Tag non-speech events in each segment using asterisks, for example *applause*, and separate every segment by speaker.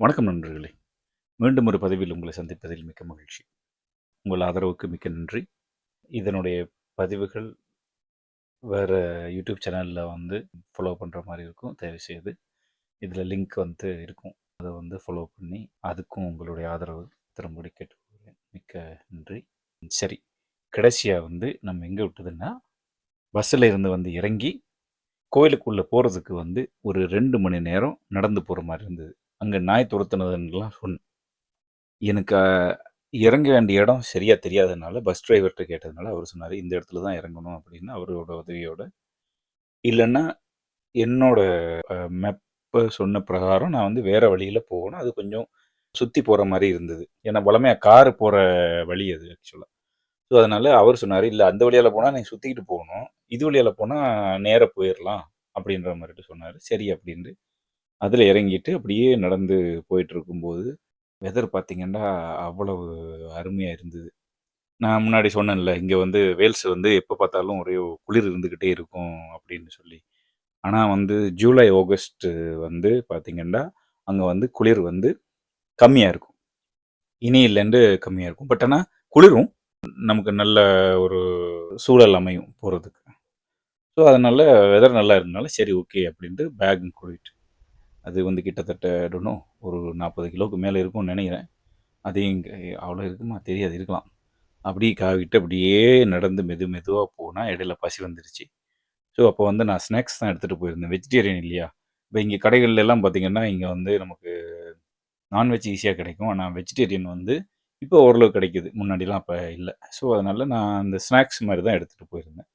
Speaker 1: வணக்கம் நண்பர்களே. மீண்டும் ஒரு பதிவில் உங்களை சந்திப்பதில் மிக்க மகிழ்ச்சி. உங்கள் ஆதரவுக்கு மிக்க நன்றி. இதனுடைய பதிவுகள் வேறு யூடியூப் சேனலில் வந்து ஃபாலோ பண்ணுற மாதிரி இருக்கும். தயவு செய்து இதில் லிங்க் வந்து இருக்கும். அதை வந்து ஃபாலோ பண்ணி அதுக்கும் உங்களுடைய ஆதரவு திரும்படி கேட்டுக்கொள்கிறேன். மிக்க நன்றி. சரி கடைசியாக வந்து நம்ம எங்கே விட்டதுன்னா பஸ்ஸில் இருந்து வந்து இறங்கி கோயிலுக்குள்ளே போகிறதுக்கு வந்து ஒரு ரெண்டு மணி நேரம் நடந்து போகிற மாதிரி இருந்தது. அங்கே நாய் துரத்துனதுன்னெலாம் சொன்னேன். எனக்கு இறங்க வேண்டிய இடம் சரியாக தெரியாததுனால பஸ் டிரைவர்கிட்ட கேட்டதுனால அவர் சொன்னார் இந்த இடத்துல தான் இறங்கணும் அப்படின்னு அவரோட உதவியோட. இல்லைன்னா என்னோட மெப்பை சொன்ன பிரகாரம் நான் வந்து வேறு வழியில் போகணும். அது கொஞ்சம் சுற்றி போகிற மாதிரி இருந்தது. ஏன்னா வளமையாக காரு போகிற வழி அது ஆக்சுவலாக ஸோ அதனால் அவர் சொன்னார் இல்லை அந்த வழியால் போனால் நீங்கள் சுற்றிக்கிட்டு போகணும். இது வழியால் போனால் நேராக போயிடலாம் அப்படின்ற மாதிரிட்டு சொன்னார். சரி அப்படின்ட்டு அதில் இறங்கிட்டு அப்படியே நடந்து போயிட்டு இருக்கும்போது வெதர் பார்த்தீங்கன்னா அவ்வளவு அருமையாக இருந்தது. நான் முன்னாடி சொன்னேன்ல இங்கே வந்து வேல்ஸ் வந்து எப்போ பார்த்தாலும் ஒரே குளிர் இருந்துக்கிட்டே இருக்கும் அப்படின்னு சொல்லி. ஆனால் வந்து ஜூலை ஆகஸ்ட் வந்து பார்த்தீங்கன்னா அங்கே வந்து குளிர் வந்து கம்மியாக இருக்கும். இனி இனியிலேருந்து கம்மியாக இருக்கும். பட் ஆனால் குளிரும் நமக்கு நல்ல ஒரு சூழல் அமையும் போகிறதுக்கு ஸோ அதனால வெதர் நல்லா இருந்தனால சரி ஓகே அப்படின்ட்டு பேக் கூட்டிகிட்டு அது வந்து கிட்டத்தட்ட டொன்னோ ஒரு நாற்பது கிலோவுக்கு மேலே இருக்கும்னு நினைக்கிறேன். அது இங்கே அவ்வளோ இருக்குமா? தெரியாது இருக்கலாம். அப்படியே காவிட்டு அப்படியே நடந்து மெது மெதுவாக போனால் இடையில பசி வந்துருச்சு. ஸோ அப்போ வந்து நான் ஸ்நாக்ஸ் தான் எடுத்துகிட்டு போயிருந்தேன். வெஜிடேரியன் இல்லையா? இப்போ இங்கே கடைகள்ல எல்லாம் பார்த்தீங்கன்னா இங்கே வந்து நமக்கு நான்வெஜ் ஈஸியாக கிடைக்கும். ஆனால் வெஜிடேரியன் வந்து இப்போ ஓரளவு கிடைக்குது. முன்னாடிலாம் அப்போ இல்லை. ஸோ அதனால் நான் அந்த ஸ்நாக்ஸ் மாதிரி தான் எடுத்துகிட்டு போயிருந்தேன்.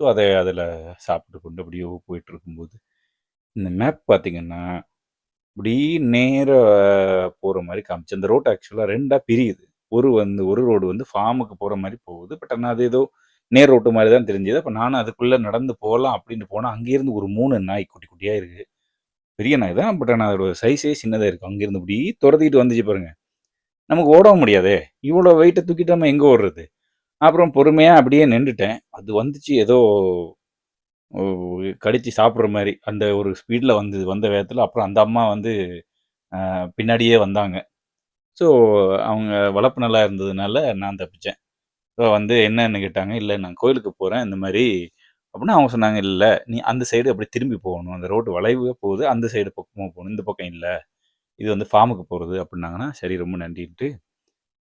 Speaker 1: ஸோ அதை அதில் சாப்பிட்டு கொண்டு அப்படியோ போயிட்டு இருக்கும்போது இந்த மேப் பார்த்திங்கன்னா இப்படி நேராக போகிற மாதிரி காமிச்சு. அந்த ரோட் ஆக்சுவலாக ரெண்டாக பிரியுது. ஒரு வந்து ஒரு ரோடு வந்து ஃபார்முக்கு போகிற மாதிரி போகுது. பட் ஆனால் அது ஏதோ நேர் ரோட்டு மாதிரி தான் தெரிஞ்சது. அப்போ நானும் அதுக்குள்ளே நடந்து போகலாம் அப்படின்னு போனால் அங்கேருந்து ஒரு மூணு நாய் குட்டி குட்டியாக இருக்குது பெரிய நாய் தான். பட் ஆனால் அதோட சைஸே சின்னதாக இருக்கும். அங்கேருந்து இப்படி துரத்திக்கிட்டு வந்துச்சு பாருங்க. நமக்கு ஓடவும் முடியாதே. இவ்வளோ வெயிட்டை தூக்கிட்டு நம்ம எங்கே ஓடுறது? அப்புறம் பொறுமையாக அப்படியே நின்றுட்டேன். அது வந்துச்சு ஏதோ கடித்து சாப்பிட்ற மாதிரி அந்த ஒரு ஸ்பீடில் வந்தது வந்த வேகத்தில் அப்புறம் அந்த அம்மா வந்து பின்னாடியே வந்தாங்க. ஸோ அவங்க வளர்ப்பு நல்லா இருந்ததுனால நான் தப்பிச்சேன். ஸோ வந்து என்னன்னு கேட்டாங்க இல்லை நான் கோயிலுக்கு போகிறேன் இந்த மாதிரி அப்படின்னா அவங்க சொன்னாங்க இல்லை நீ அந்த சைடு அப்படி திரும்பி போகணும். அந்த ரோடு வளைவு போகுது அந்த சைடு பக்கமாக போகணும். இந்த பக்கம் இல்லை. இது வந்து ஃபார்முக்கு போகிறது அப்படின்னாங்கன்னா சரி ரொம்ப நன்றின்ட்டு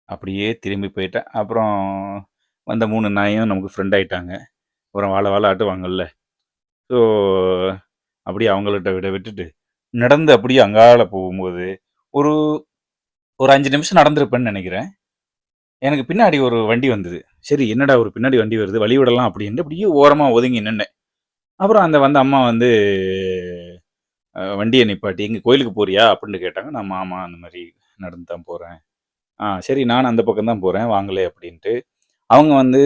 Speaker 1: அப்படியே திரும்பி போயிட்டேன். அப்புறம் வந்த மூணு நாயும் நமக்கு ஃப்ரெண்ட் ஆகிட்டாங்க அப்புறம் வாழ வாழ ஆட்டுவாங்கல்ல ஸோ அப்படியே அவங்கள்ட்ட விட விட்டுட்டு நடந்து அப்படியே அங்கால போகும்போது ஒரு ஒரு அஞ்சு நிமிஷம் நடந்திருப்பேன்னு நினைக்கிறேன். எனக்கு பின்னாடி ஒரு வண்டி வந்தது. சரி என்னடா ஒரு பின்னாடி வண்டி வருது? வழி விடலாம் அப்படின்ட்டு அப்படியே ஓரமாக ஒதுங்கி நின்னேன். அப்புறம் அந்த வந்த அம்மா வந்து வண்டியை நிப்பாட்டி இங்கே கோயிலுக்கு போறியா? அப்படின்னு கேட்டாங்க. நான் மாமா அந்த மாதிரி நடந்து தான் போகிறேன் ஆ சரி நான் அந்த பக்கம் தான் போகிறேன் வாங்களே அப்படின்ட்டு. அவங்க வந்து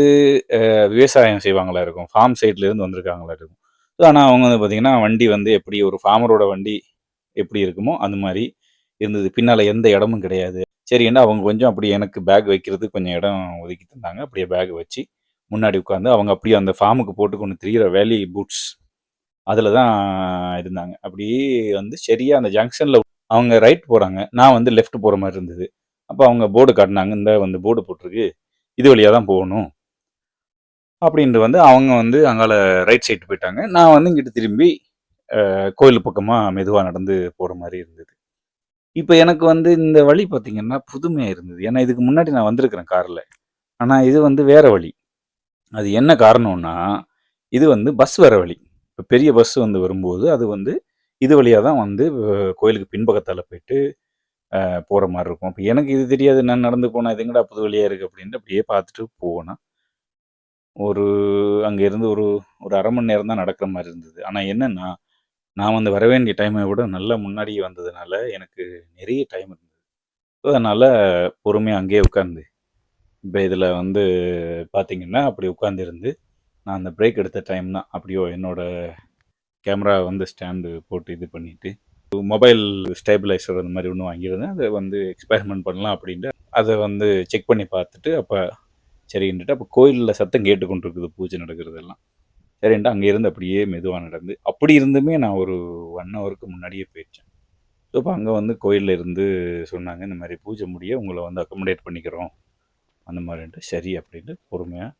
Speaker 1: விவசாயம் செய்வாங்களா இருக்கும். ஃபார்ம் சைட்லேருந்து வந்திருக்காங்களா இருக்கும். ஆனால் அவங்க வந்து பார்த்திங்கன்னா வண்டி வந்து எப்படி ஒரு ஃபார்மரோட வண்டி எப்படி இருக்குமோ அந்த மாதிரி இருந்தது. பின்னால் எந்த இடமும் கிடையாது. சரி அவங்க கொஞ்சம் அப்படி எனக்கு பேக் வைக்கிறதுக்கு கொஞ்சம் இடம் ஒதுக்கி தந்தாங்க. அப்படியே பேக் வச்சு முன்னாடி உட்காந்து அவங்க அப்படியே அந்த ஃபார்முக்கு போட்டு கொண்டு திரியிற வேலி பூட்ஸ் அதில் தான் இருந்தாங்க. அப்படியே வந்து சரியாக அந்த ஜங்ஷனில் அவங்க ரைட் போகிறாங்க நான் வந்து லெஃப்ட் போகிற மாதிரி இருந்தது. அப்போ அவங்க போர்டு காட்டினாங்க. இந்த வந்து போர்டு போட்டிருக்கு. இது வழியாக தான் போகணும். அப்படின்ட்டு வந்து அவங்க வந்து அங்கால ரைட் சைடு போயிட்டாங்க. நான் வந்து இங்கிட்டு திரும்பி கோயில் பக்கமாக மெதுவாக நடந்து போகிற மாதிரி இருந்தது. இப்போ எனக்கு வந்து இந்த வழி பார்த்தீங்கன்னா புதுமையாக இருந்தது. ஏன்னா இதுக்கு முன்னாடி நான் வந்திருக்கிறேன் காரில். ஆனால் இது வந்து வேறு வழி. அது என்ன காரணம்னா இது வந்து பஸ் வேறு வழி. இப்போ பெரிய பஸ் வந்து வரும்போது அது வந்து இது வழியாக தான் வந்து கோயிலுக்கு பின்பக்கத்தால் போயிட்டு போகிற மாதிரி இருக்கும். இப்போ எனக்கு இது தெரியாது நான் நடந்து போனால் இதுங்கடா புது வழியாக இருக்குது அப்படின்ட்டு அப்படியே பார்த்துட்டு போனேன் ஒரு அங்கேருந்து ஒரு ஒரு அரை மணி நேரம் தான் நடக்கிற மாதிரி இருந்தது. ஆனால் என்னென்னா நான் வந்து வர வேண்டிய டைமை விட நல்லா முன்னாடியே வந்ததுனால எனக்கு நிறைய டைம் இருந்தது. ஸோ அதனால் பொறுமையாக அங்கேயே உட்காந்து இப்போ இதில் வந்து பார்த்தீங்கன்னா அப்படி உட்காந்துருந்து நான் அந்த பிரேக் எடுத்த டைம் தான். அப்படியோ என்னோட கேமரா வந்து ஸ்டாண்டு போட்டு இது பண்ணிவிட்டு மொபைல் ஸ்டேபிளைசர் அந்த மாதிரி ஒன்று வாங்கியிருந்தேன். அதை வந்து எக்ஸ்பெரிமெண்ட் பண்ணலாம் அப்படின்ட்டு அதை வந்து செக் பண்ணி பார்த்துட்டு அப்போ சரின்ட்டு அப்போ கோயிலில் சத்தம் கேட்டுக்கொண்டிருக்குது பூஜை நடக்கிறதெல்லாம். சரின்ட்டு அங்கே இருந்து அப்படியே மெதுவாக நடந்து அப்படி இருந்துமே நான் ஒரு ஒன் ஹவருக்கு முன்னாடியே போயிடுச்சேன். ஸோ இப்போ அங்கே வந்து கோயிலில் இருந்து சொன்னாங்க, "இந்த மாதிரி பூஜை முடிய உங்களை வந்து அக்கமடேட் பண்ணிக்கிறோம்." அந்த மாதிரின்ட்டு சரி அப்படின்ட்டு பொறுமையாக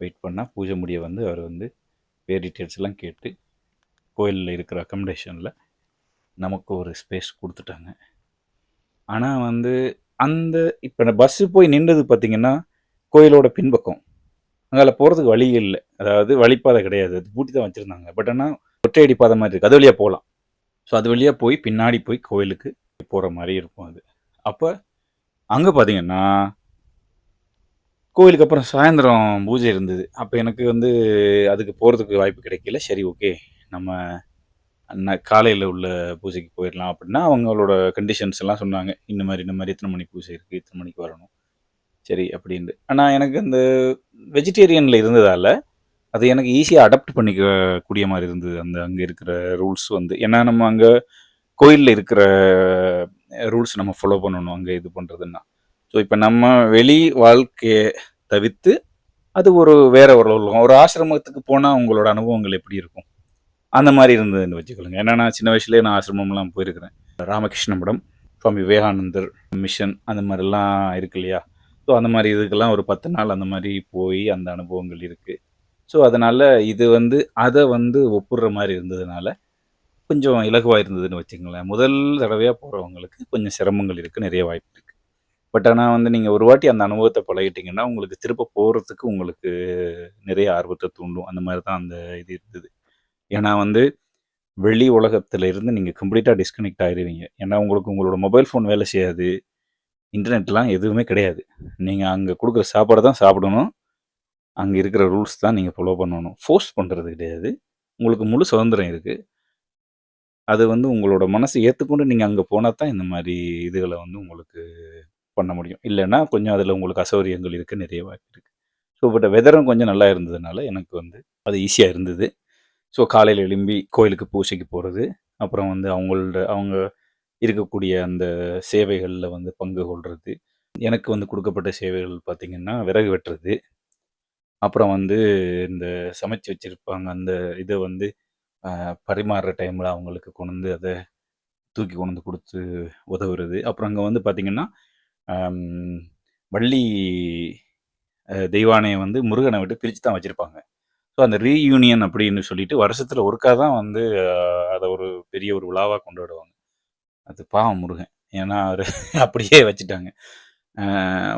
Speaker 1: வெயிட் பண்ணால் பூஜை முடிய வந்து அவர் வந்து பேர் டீட்டெயில்ஸ்லாம் கேட்டு, கோயிலில் இருக்கிற அக்கமடேஷனில் நமக்கு ஒரு ஸ்பேஸ் கொடுத்துட்டாங்க. ஆனால் வந்து அந்த இப்போ நான் பஸ்ஸு போய் நின்றது பார்த்திங்கன்னா கோயிலோட பின்பக்கம். அங்கே போறதுக்கு வழி இல்லை அதாவது வழிப்பாதை கிடையாது. அது பூட்டி தான் வச்சிருந்தாங்க. பட் ஆனா ஒற்றையடி பாதை மாதிரி இருக்கு. அது வழியா போகலாம் ஸோ அது வழியா போய் பின்னாடி போய் கோயிலுக்கு போற மாதிரி இருக்கும் அது. அப்ப அங்க பார்த்தீங்கன்னா கோயிலுக்கு அப்புறம் சாயந்தரம் பூஜை இருந்தது. அப்போ எனக்கு வந்து அதுக்கு போறதுக்கு வாய்ப்பு கிடைக்கல. சரி ஓகே. நம்ம காலையில் காலையில உள்ள பூஜைக்கு போயிடலாம் அப்படின்னா, அவங்களோட கண்டிஷன்ஸ் எல்லாம் சொன்னாங்க. இந்த மாதிரி இந்த மாதிரி இத்தனை மணிக்கு பூஜை இருக்கு. இத்தனை மணிக்கு வரணும். சரி அப்படின்ட்டு. ஆனால் எனக்கு அந்த வெஜிடேரியனில் இருந்ததால் அது எனக்கு ஈஸியாக அடாப்ட் பண்ணிக்க கூடிய மாதிரி இருந்தது. அந்த அங்கே இருக்கிற ரூல்ஸ் வந்து. ஏன்னா நம்ம அங்கே கோயிலில் இருக்கிற ரூல்ஸ் நம்ம ஃபாலோ பண்ணணும். அங்கே இது பண்ணுறதுன்னா ஸோ இப்போ நம்ம வெளி வாழ்க்கையை தவிர்த்து, அது ஒரு வேற ஒரு உலகம். ஒரு ஆசிரமத்துக்கு போனால் உங்களோட அனுபவங்கள் எப்படி இருக்கும்? அந்த மாதிரி இருந்ததுன்னு வச்சுக்கோங்க. ஏன்னா நான் சின்ன வயசுலேயே நான் ஆசிரமம்லாம் போயிருக்கிறேன். ராமகிருஷ்ண மடம், சுவாமி விவேகானந்தர் மிஷன் அந்த மாதிரிலாம் இருக்கு இல்லையா? ஸோ அந்த மாதிரி இதுக்கெல்லாம் ஒரு 10 நாள் அந்த மாதிரி போய் அந்த அனுபவங்கள் இருக்குது ஸோ அதனால் இது வந்து அதை வந்து ஒப்புடுற மாதிரி இருந்ததுனால, கொஞ்சம் இலகுவாக இருந்ததுன்னு வச்சுங்களேன் முதல் தடவையாக போகிறவங்களுக்கு கொஞ்சம் சிரமங்கள் இருக்குது நிறைய வாய்ப்பு இருக்குது பட் ஆனால் வந்து நீங்கள் ஒரு வாட்டி அந்த அனுபவத்தை பழகிட்டிங்கன்னா உங்களுக்கு திரும்ப போகிறதுக்கு உங்களுக்கு நிறைய ஆர்வத்தை தூண்டும். அந்த மாதிரி தான் அந்த இது இருந்தது. ஏன்னா வந்து வெளி உலகத்துல இருந்து கம்ப்ளீட்டாக டிஸ்கனெக்ட் ஆகிடுவீங்க ஏன்னா உங்களுக்கு உங்களோட மொபைல் ஃபோன் வேலை செய்யாது. இன்டர்நெட்லாம் எதுவுமே கிடையாது. நீங்கள் அங்கே கொடுக்குற சாப்பாடை தான் சாப்பிடணும். அங்கே இருக்கிற ரூல்ஸ் தான் நீங்கள் ஃபாலோ பண்ணணும். ஃபோர்ஸ் பண்ணுறது கிடையாது. உங்களுக்கு முழு சுதந்திரம் இருக்குது அது வந்து உங்களோட மனசு ஏற்றுக்கொண்டு நீங்கள் அங்கே போனால் தான் இந்த மாதிரி இதுகளை வந்து உங்களுக்கு பண்ண முடியும். இல்லைன்னா கொஞ்சம் அதில் உங்களுக்கு அசௌகரியங்கள் இருக்க நிறைய வாய்ப்பு இருக்குது ஸோ பட் வெதரும் கொஞ்சம் நல்லா இருந்ததுனால, எனக்கு வந்து அது ஈஸியாக இருந்தது. ஸோ காலையில் எழும்பி கோயிலுக்கு பூஜைக்கு போகிறது அப்புறம் வந்து அவங்களோட அவங்க இருக்கக்கூடிய அந்த சேவைகள்ல வந்து பங்கு கொள்றது. எனக்கு வந்து குடுக்கப்பட்ட சேவைகள் பார்த்தீங்கன்னா, விறகு வெட்டுறது. அப்புறம் வந்து இந்த சமைச்சு வச்சிருப்பாங்க. அந்த இத வந்து அ பரிமாறுற டைம்ல அவங்களுக்கு கொண்டு வந்து அத தூக்கி கொண்டு வந்து குடுத்து உதவுறது. அப்புறம் அங்க வந்து பார்த்தீங்கன்னா, அம் வள்ளி அ தெய்வானைய வந்து முருகன விட்டு பிரிச்சு தான் வச்சிருப்பாங்க. ஸோ அந்த ரீயூனியன் அப்படின்னு சொல்லிட்டு வருஷத்துல ஒருக்கா தான் வந்து அதை அத ஒரு பெரிய ஒரு விழாவா கொண்டாடுவாங்க. அது பாவம் முருகன். ஏன்னா அவர் *laughs* அப்படியே வச்சுட்டாங்க.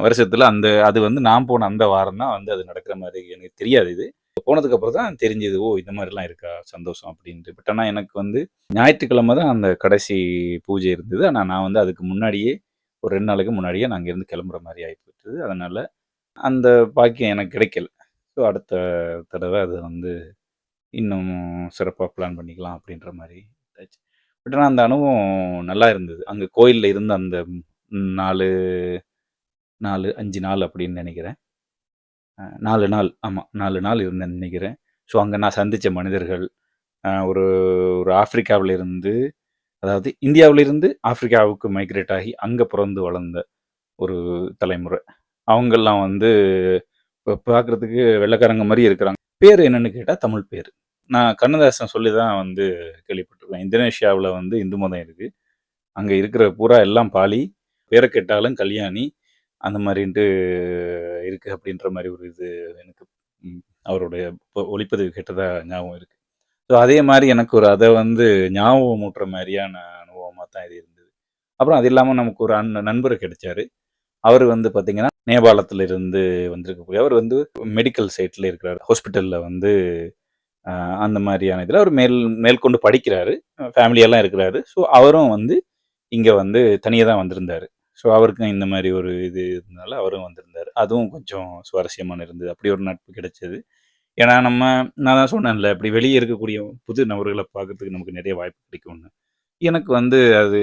Speaker 1: வருஷத்தில் அந்த அது வந்து நான் போன அந்த வாரம் தான் வந்து அது நடக்கிற மாதிரி எனக்கு தெரியாது இது. போனதுக்கு அப்புறம் தான் தெரிஞ்சது. ஓ! இந்த மாதிரிலாம் இருக்கா? சந்தோஷம் அப்படின்ட்டு. பட் ஆனால் எனக்கு வந்து ஞாயிற்றுக்கிழமை தான் அந்த கடைசி பூஜை இருந்தது. ஆனால் நான் வந்து அதுக்கு முன்னாடியே ஒரு ரெண்டு நாளைக்கு முன்னாடியே நான் அங்கேருந்து கிளம்புற மாதிரி ஆகி போயிட்டுது அதனால் அந்த பாக்கியம் எனக்கு கிடைக்கல. ஸோ அடுத்த தடவை அது வந்து இன்னும் சிறப்பாக பிளான் பண்ணிக்கலாம் அப்படின்ற மாதிரி பட் ஆனால் அந்த அனுபவம் நல்லா இருந்தது. அங்கே கோயிலில் இருந்த அந்த 4 4, 5 நாள் அப்படின்னு நினைக்கிறேன் நாலு நாள். ஆமாம் நாலு நாள் இருந்தேன்னு நினைக்கிறேன் ஸோ அங்கே நான் சந்தித்த மனிதர்கள், ஒரு ஒரு ஆப்பிரிக்காவில் இருந்து அதாவது இந்தியாவில் இருந்து ஆப்பிரிக்காவுக்கு மைக்ரேட் ஆகி, அங்கே பிறந்து வளர்ந்த ஒரு தலைமுறை. அவங்கெல்லாம் வந்து இப்போ பார்க்கறதுக்கு வெள்ளைக்காரங்க மாதிரி இருக்கிறாங்க. பேர் என்னன்னு கேட்டால் தமிழ் பேர் நான் கண்ணதாசன் சொல்லி தான் வந்து கேள்விப்பட்டிருக்கேன் இந்தோனேஷியாவில் வந்து இந்து மதம் இருக்குது அங்கே இருக்கிற பூரா எல்லாம் பாலி. பேரை கேட்டாலும் கல்யாணி. அந்த மாதிரின்ட்டு இருக்குது அப்படின்ற மாதிரி ஒரு இது எனக்கு அவருடைய ஒளிப்பதிவு கெட்டதாக ஞாபகம் இருக்குது ஸோ அதே மாதிரி எனக்கு ஒரு அதை வந்து ஞாபகம் ஊட்டுற மாதிரியான அனுபவமாக தான் இது இருந்தது. அப்புறம் அது இல்லாமல் நமக்கு ஒரு அன் நண்பர் கிடைச்சாரு. அவர் வந்து பார்த்தீங்கன்னா, நேபாளத்தில் இருந்து வந்திருக்கக்கூடிய அவர் வந்து மெடிக்கல் சைட்டில் இருக்கிறார் ஹாஸ்பிட்டலில் வந்து அந்த மாதிரியான இதில் அவர் மேல் மேற்கொண்டு படிக்கிறாரு. ஃபேமிலியெல்லாம் இருக்கிறாரு. ஸோ அவரும் வந்து இங்கே வந்து தனியாக தான் வந்திருந்தார் ஸோ அவருக்கும் இந்த மாதிரி ஒரு இது இருந்தனால அவரும் வந்திருந்தார் அதுவும் கொஞ்சம் சுவாரஸ்யமான இருந்தது. அப்படி ஒரு நட்பு கிடைச்சது. ஏன்னா நம்ம நான் தான் சொன்னேன்ல, இப்படி வெளியே இருக்கக்கூடிய புது நபர்களை பார்க்கறதுக்கு நமக்கு நிறைய வாய்ப்பு கிடைக்கும்னு. எனக்கு வந்து அது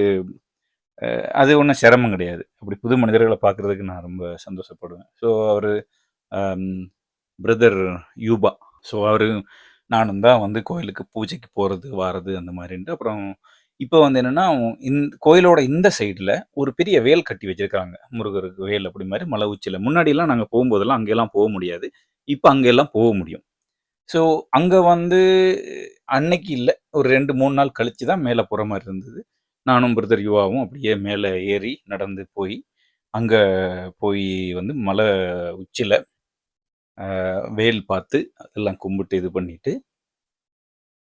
Speaker 1: அது ஒன்றும் சிரமம் கிடையாது. அப்படி புது மனிதர்களை பார்க்குறதுக்கு நான் ரொம்ப சந்தோஷப்படுவேன். ஸோ அவர் பிரதர் யூபா. ஸோ அவரும் நானும் தான் வந்து கோயிலுக்கு பூஜைக்கு போறது, வாரது அந்த மாரின்ட்டு. அப்புறம் இப்ப வந்து என்னன்னா, இந் கோயிலோட இந்த சைடுல ஒரு பெரிய வேல் கட்டி வச்சிருக்காங்க. முருகருக்கு வேல் அப்படி மாரி மலை உச்சியில. முன்னாடிலாம் நாங்க போகும்போதெல்லாம் அங்கெல்லாம் போ முடியாது. இப்ப அங்கெல்லாம் போக முடியும். ஸோ அங்க வந்து அன்னைக்கு இல்ல. ஒரு 2, 3 நாள் கழிச்சு தான் மேல போற மாரி இருந்தது. நானும் பிரதர் யுவாவும் அப்படியே மேலே ஏறி நடந்து போய் அங்கே போய் வந்து மலை உச்சியில் வேல் பார்த்து அதெல்லாம் கும்பிட்டு இது பண்ணிட்டு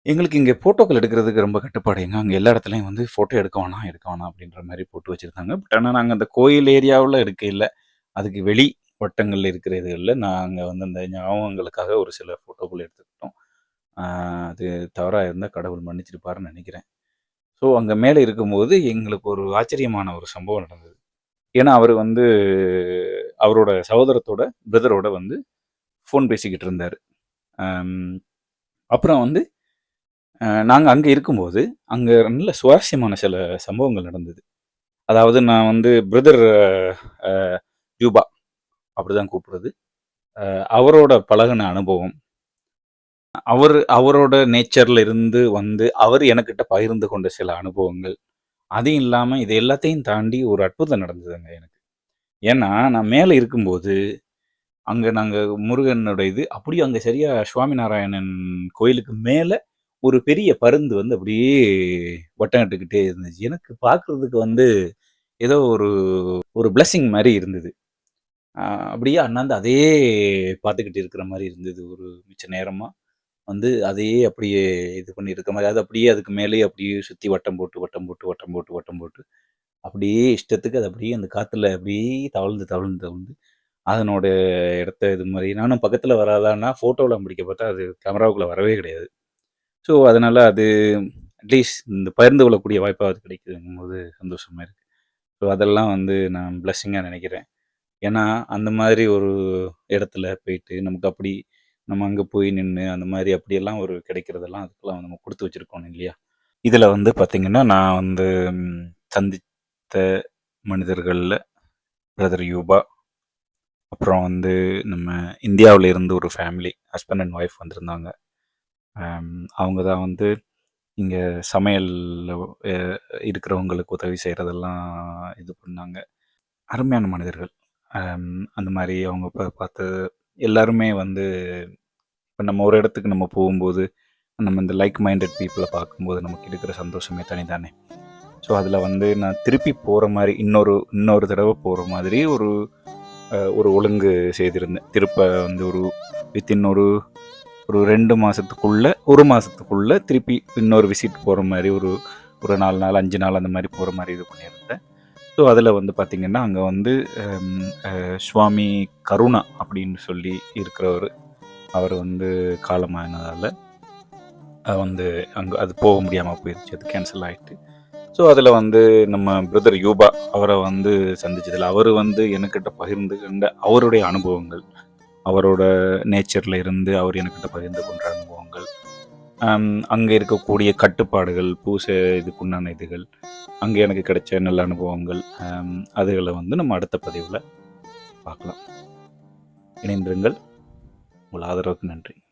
Speaker 1: எங்களுக்கு இங்கே ஃபோட்டோக்கள் எடுக்கிறதுக்கு ரொம்ப கட்டுப்பாடு. எங்க அங்கே எல்லா இடத்துலையும் வந்து ஃபோட்டோ எடுக்க வேணாம் எடுக்க வேணாம் அப்படின்ற மாதிரி போட்டு வச்சுருந்தாங்க. பட் ஆனால் நாங்கள் அந்த கோயில் ஏரியாவில் எடுக்க இல்லை. அதுக்கு வெளி வட்டங்களில் இருக்கிற இதுகளில் நாங்கள் வந்து அந்த ஞாபகங்களுக்காக ஒரு சில ஃபோட்டோக்கள் எடுத்துக்கிட்டோம். அது தவறாக இருந்தால் கடவுள் மன்னிச்சிருப்பாருன்னு நினைக்கிறேன். ஸோ அங்கே மேலே இருக்கும்போது எங்களுக்கு ஒரு ஆச்சரியமான ஒரு சம்பவம் நடந்தது. ஏன்னா அவர் வந்து அவரோட சகோதரத்தோட பிரதரோட வந்து ஃபோன் பேசிக்கிட்டு இருந்தார் அப்புறம் வந்து நாங்கள் அங்கே இருக்கும்போது அங்கே நல்ல சுவாரஸ்யமான சில சம்பவங்கள் நடந்தது. அதாவது நான் வந்து பிரதர் யூபா அப்படிதான் கூப்பிடுறது. அவரோட பழகுன அனுபவம் அவர் அவரோட நேச்சர்ல இருந்து வந்து அவர் எனக்கிட்ட பகிர்ந்து கொண்ட சில அனுபவங்கள் அதையும் இல்லாமல் இது எல்லாத்தையும் தாண்டி ஒரு அற்புதம் நடந்ததுங்க எனக்கு. ஏன்னா நான் மேலே இருக்கும்போது அங்கே நாங்கள் முருகனுடைய இது அப்படியே அங்கே சரியாக சுவாமி நாராயணன் கோயிலுக்கு மேலே ஒரு பெரிய பருந்து வந்து அப்படியே வட்டமிட்டுக்கிட்டே இருந்துச்சு. எனக்கு பார்க்குறதுக்கு வந்து ஏதோ ஒரு ஒரு பிளஸ்ஸிங் மாதிரி இருந்தது. அப்படியே அண்ணாந்து அதே பார்த்துக்கிட்டு இருக்கிற மாதிரி இருந்தது. ஒரு மிச்ச நேரமாக வந்து அதையே அப்படியே இது பண்ணி இருக்க மாதிரி அது அப்படியே அதுக்கு மேலேயே அப்படியே சுற்றி வட்டம் போட்டு வட்டம் போட்டு வட்டம் போட்டு வட்டம் போட்டு அப்படியே இஷ்டத்துக்கு அது அப்படியே அந்த காற்றுல அப்படியே தவழ்ந்து தவழ்ந்து தவழ்ந்து அதனோட இடத்த இது மாதிரி நானும் பக்கத்தில் வராதான்னா ஃபோட்டோவில் பிடிக்க பார்த்தா அது கேமராவுக்குள்ளே வரவே கிடையாது. ஸோ அதனால் அது அட்லீஸ்ட் இந்த பகிர்ந்து கொள்ளக்கூடிய வாய்ப்பாக அது கிடைக்குதுங்கும் போது சந்தோஷமாக இருக்குது ஸோ அதெல்லாம் வந்து நான் பிளஸ்ஸிங்காக நினைக்கிறேன். ஏன்னா அந்த மாதிரி ஒரு இடத்துல போயிட்டு நமக்கு அப்படி நம்ம அங்கே போய் நின்று அந்த மாதிரி அப்படியெல்லாம் ஒரு கிடைக்கிறதெல்லாம் அதுக்கெல்லாம் நம்ம கொடுத்து வச்சுருக்கோம் இல்லையா? இதில் வந்து பார்த்திங்கன்னா நான் வந்து சந்தித்த மனிதர்களில் பிரதர் யூபா அப்புறம் வந்து நம்ம இந்தியாவில் இருந்து ஒரு ஃபேமிலி ஹஸ்பண்ட் அண்ட் ஒய்ஃப் வந்திருந்தாங்க. ஆம், அவங்க தான் வந்து இங்கே சமையலில் இருக்கிறவங்களுக்கு உதவி செய்கிறதெல்லாம் இது பண்ணாங்க. அருமையான மனிதர்கள். ஆம், அந்த மாதிரி அவங்க பா பார்த்து எல்லாருமே வந்து இப்போ நம்ம ஒரு இடத்துக்கு நம்ம போகும்போது நம்ம இந்த லைக் மைண்டட் பீப்புளை பார்க்கும்போது நமக்கு இருக்கிற சந்தோஷமே தனிதானே. ஸோ அதில் வந்து நான் திருப்பி போகிற மாதிரி இன்னொரு இன்னொரு தடவை போகிற மாதிரி ஒரு ஒரு ஒழுங்கு செய்திருந்தேன் திருப்ப வந்து ஒரு வித்தின் ஒரு ஒரு ரெண்டு மாதத்துக்குள்ளே ஒரு மாதத்துக்குள்ளே திருப்பி இன்னொரு விசிட் போகிற மாதிரி ஒரு ஒரு நாலு நாள் அஞ்சு நாள் அந்த மாதிரி போகிற மாதிரி இது பண்ணியிருந்தேன். ஸோ அதில் வந்து பார்த்திங்கன்னா அங்கே வந்து சுவாமி கருணா அப்படின்னு சொல்லி இருக்கிறவர் அவர் வந்து காலமானதால் வந்து அங்கே அது போக முடியாமல் போயிடுச்சு அது கேன்சல் ஆகிட்டு ஸோ அதில் வந்து நம்ம பிரதர் யூபா அவரை வந்து சந்திச்சதில் அவர் வந்து எனக்கிட்ட பகிர்ந்து கொண்ட அவருடைய அனுபவங்கள் அவரோட நேச்சரில் இருந்து அவர் எனக்கிட்ட பகிர்ந்து கொண்ட அனுபவங்கள் அங்கே இருக்கக்கூடிய கட்டுப்பாடுகள் பூசை இதுக்குண்டான இதுகள் அங்கே எனக்கு கிடைச்ச நல்ல அனுபவங்கள் அதுகளை வந்து நம்ம அடுத்த பதிவில் பார்க்கலாம். இணைந்திருங்கள். உங்கள் ஆதரவுக்கு நன்றி.